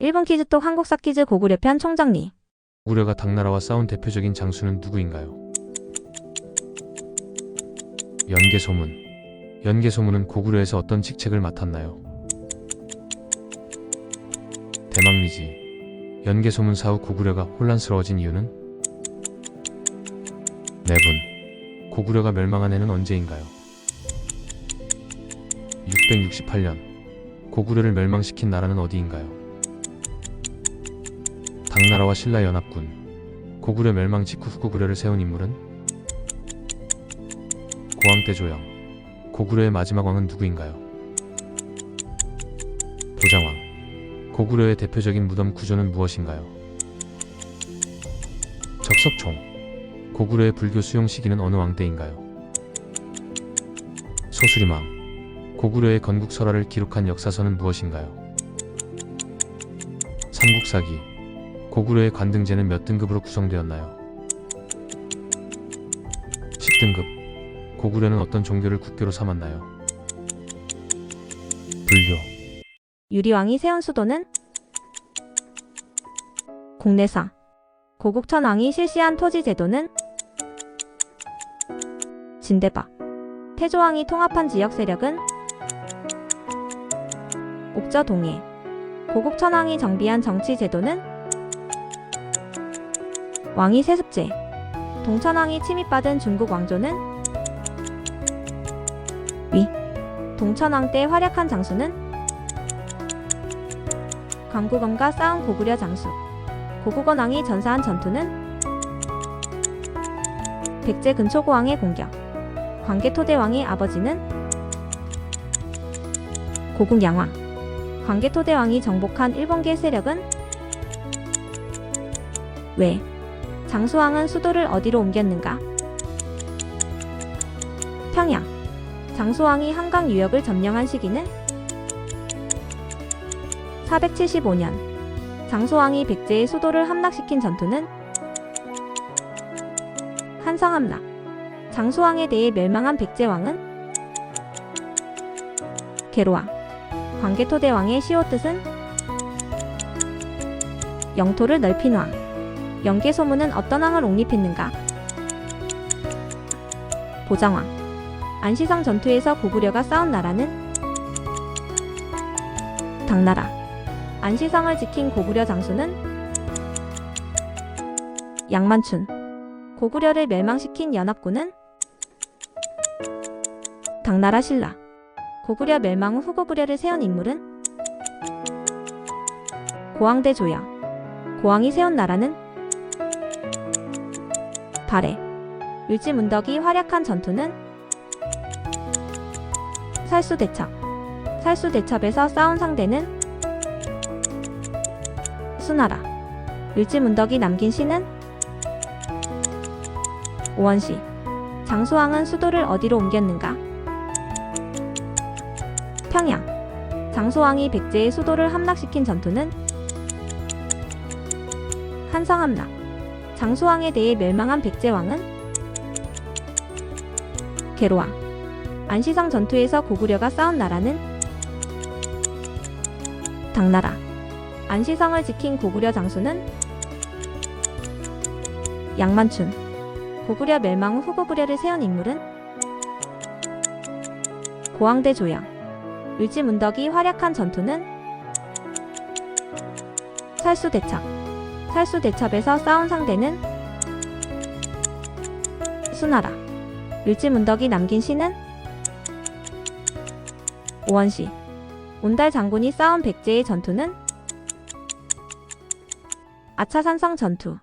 1분 퀴즈톡 한국사 퀴즈 고구려 편 총정리. 고구려가 당나라와 싸운 대표적인 장수는 누구인가요? 연개소문. 연개소문은 고구려에서 어떤 직책을 맡았나요? 대망리지. 연개소문 사후 고구려가 혼란스러워진 이유는? 내분. 고구려가 멸망한 해는 언제인가요? 668년. 고구려를 멸망시킨 나라는 어디인가요? 당나라와 신라 연합군 고구려 멸망 직후 후고구려를 세운 인물은 고왕대조영 고구려의 마지막 왕은 누구인가요? 도장왕 고구려의 대표적인 무덤 구조는 무엇인가요? 적석총 고구려의 불교 수용 시기는 어느 왕 때인가요? 소수리망 고구려의 건국 설화를 기록한 역사서는 무엇인가요? 삼국사기 고구려의 관등제는 몇 등급으로 구성되었나요? 10등급. 고구려는 어떤 종교를 국교로 삼았나요? 불교. 유리왕이 세운 수도는 공내사. 고국천 왕이 실시한 토지 제도는 진대박. 태조왕이 통합한 지역 세력은 옥저동해. 고국천왕이 정비한 정치 제도는 왕위 세습제. 동천왕이 침입받은 중국 왕조는 위. 동천왕 때 활약한 장수는 광구검과 싸운 고구려 장수. 고국원 왕이 전사한 전투는 백제 근초고 왕의 공격. 광개토대 왕의 아버지는 고국 양왕. 광개토대 왕이 정복한 일본계 세력은 왜? 장수왕은 수도를 어디로 옮겼는가? 평양. 장수왕이 한강 유역을 점령한 시기는 475년. 장수왕이 백제의 수도를 함락시킨 전투는 한성함락. 장수왕에 대해 멸망한 백제왕은 계로왕. 광개토대왕의 시호 뜻은 영토를 넓힌 왕. 영계 소문은 어떤 왕을 옹립했는가? 보장왕. 안시성 전투에서 고구려가 싸운 나라는 당나라. 안시성을 지킨 고구려 장수는 양만춘. 고구려를 멸망시킨 연합군은 당나라 신라. 고구려 멸망 후 후고구려를 세운 인물은 고왕대 조야. 고왕이 세운 나라는 발해. 율지문덕이 활약한 전투는 살수대첩. 살수대첩에서 싸운 상대는 수나라. 율지문덕이 남긴 시는 오원시. 장수왕은 수도를 어디로 옮겼는가? 평양. 장수왕이 백제의 수도를 함락시킨 전투는 한성함락. 장수왕에 대해 멸망한 백제왕은 계로왕. 안시성 전투에서 고구려가 싸운 나라는 당나라. 안시성을 지킨 고구려 장수는 양만춘. 고구려 멸망 후 후고구려를 세운 인물은 고왕대 조양. 율지문덕이 활약한 전투는 살수대첩. 살수대첩에서 싸운 상대는 수나라. 율지문덕이 남긴 시는 오원시. 온달 장군이 싸운 백제의 전투는 아차산성 전투.